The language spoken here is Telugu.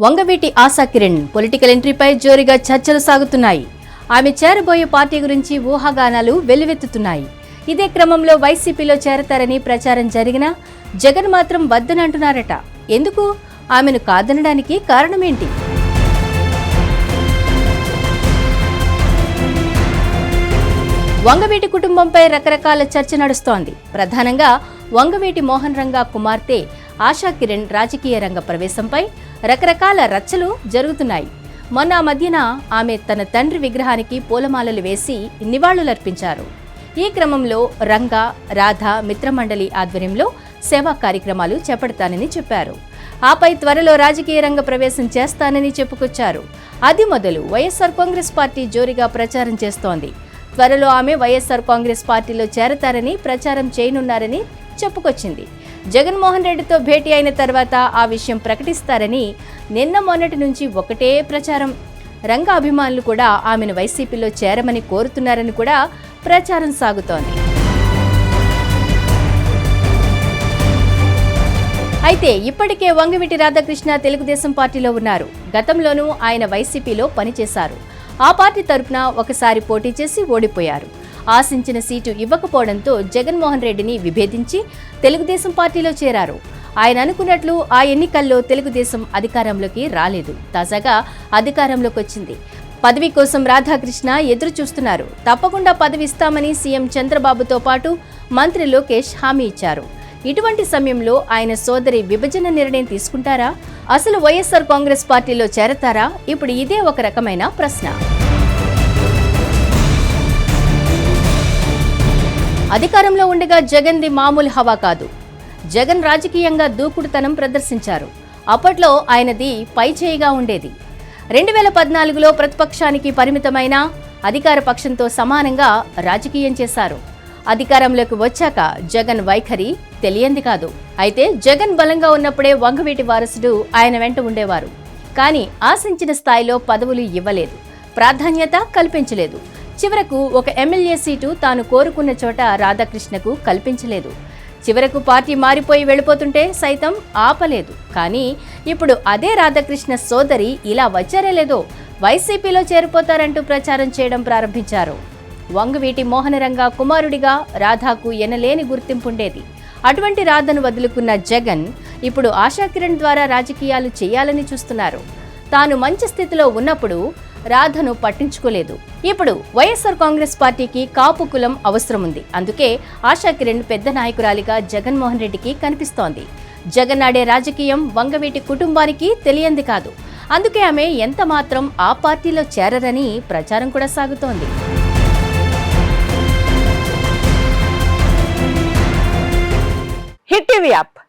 వంగవీటి ఆశా కిరణ్ పొలిటికల్ ఎంట్రీపై జోరుగా చర్చలు సాగుతున్నాయి. ఆమె చేరబోయే పార్టీ గురించి ఊహాగానాలు వెల్లువెత్తుతున్నాయి. ఇదే క్రమంలో వైసీపీలో చేరతారని ప్రచారం జరిగినా జగన్ మాత్రం వద్దనంటున్నారట. ఎందుకు? ఆమెను కాదనడానికి కారణమేంటి? వంగవీటి కుటుంబంపై రకరకాల చర్చ నడుస్తోంది. ప్రధానంగా వంగవీటి మోహన్ రంగా కుమార్తె ఆశా కిరణ్ రాజకీయ రంగ ప్రవేశంపై రకరకాల రచ్చలు జరుగుతున్నాయి. మొన్న మధ్యన ఆమె తన తండ్రి విగ్రహానికి పూలమాలలు వేసి నివాళులర్పించారు. ఈ క్రమంలో రంగా రాధ మిత్రమండలి ఆధ్వర్యంలో సేవా కార్యక్రమాలు చేపడతానని చెప్పారు. ఆపై త్వరలో రాజకీయ రంగ ప్రవేశం చేస్తానని చెప్పుకొచ్చారు. అది మొదలు వైఎస్ఆర్ కాంగ్రెస్ పార్టీ జోరుగా ప్రచారం చేస్తోంది. త్వరలో ఆమె వైఎస్ఆర్ కాంగ్రెస్ పార్టీలో చేరతారని ప్రచారం చేయనున్నారని చెప్పుకొచ్చింది. జగన్మోహన్ రెడ్డితో భేటీ అయిన తర్వాత ఆ విషయం ప్రకటిస్తారని నిన్న మొన్నటి నుంచి ఒకటే ప్రచారం. రంగ అభిమానులు కూడా ఆమెను వైసీపీలో చేరమని కోరుతున్నారని కూడా ప్రచారం సాగుతోంది. అయితే ఇప్పటికే వంగవీటి రాధాకృష్ణ తెలుగుదేశం పార్టీలో ఉన్నారు. గతంలోనూ ఆయన వైసీపీలో పనిచేశారు. ఆ పార్టీ తరపున ఒకసారి పోటీ చేసి ఓడిపోయారు. ఆశించిన సీటు ఇవ్వకపోవడంతో జగన్మోహన్ రెడ్డిని విభేదించి తెలుగుదేశం పార్టీలో చేరారు. ఆయన అనుకున్నట్లు ఆ ఎన్నికల్లో తెలుగుదేశం అధికారంలోకి రాలేదు. తాజాగా అధికారంలోకి వచ్చింది. పదవి కోసం రాధాకృష్ణ ఎదురు చూస్తున్నారు తప్పకుండా పదవి ఇస్తామని సీఎం చంద్రబాబుతో పాటు మంత్రి లోకేష్ హామీ ఇచ్చారు. ఇటువంటి సమయంలో ఆయన సోదరి విభజన నిర్ణయం తీసుకుంటారా? అసలు వైఎస్ఆర్ కాంగ్రెస్ పార్టీలో చేరతారా? ఇప్పుడు ఇదే ఒక రకమైన ప్రశ్న. అధికారంలో ఉండగా జగన్ది మామూలు హవా కాదు. జగన్ రాజకీయంగా దూకుడుతనం ప్రదర్శించారు. అప్పట్లో ఆయనది పై చేయిగా ఉండేది. రెండు వేల పద్నాలుగులో ప్రతిపక్షానికి పరిమితమైన అధికార పక్షంతో సమానంగా రాజకీయం చేశారు. అధికారంలోకి వచ్చాక జగన్ వైఖరి తెలియంది కాదు. అయితే జగన్ బలంగా ఉన్నప్పుడే వంగవీటి వారసుడు ఆయన వెంట ఉండేవారు. కానీ ఆశించిన స్థాయిలో పదవులు ఇవ్వలేదు. ప్రాధాన్యత కల్పించలేదు. చివరకు ఒక ఎమ్మెల్యే సీటు తాను కోరుకున్న చోట రాధాకృష్ణకు కల్పించలేదు. చివరకు పార్టీ మారిపోయి వెళ్ళిపోతుంటే సైతం ఆపలేదు. కానీ ఇప్పుడు అదే రాధాకృష్ణ సోదరి ఇలా వచ్చారే లేదో వైసీపీలో చేరిపోతారంటూ ప్రచారం చేయడం ప్రారంభించారు. వంగవీటి మోహనరంగా కుమారుడిగా రాధాకు ఎనలేని గుర్తింపుండేది. అటువంటి రాధను వదులుకున్న జగన్ ఇప్పుడు ఆశాకిరణ్ ద్వారా రాజకీయాలు చేయాలని చూస్తున్నారు. తాను మంచి స్థితిలో ఉన్నప్పుడు రాధను పట్టించుకోలేదు. ఇప్పుడు వైఎస్ఆర్ కాంగ్రెస్ పార్టీకి కాపు కులం అవసరం ఉంది అందుకే ఆశాకిరణ్ పెద్ద నాయకురాలిగా జగన్మోహన్ రెడ్డికి కనిపిస్తోంది. జగన్ ఆడే రాజకీయం వంగవీటి కుటుంబానికి తెలియంది కాదు. అందుకే ఆమె ఎంత మాత్రం ఆ పార్టీలో చేరరని ప్రచారం కూడా సాగుతోంది. Hit TV app.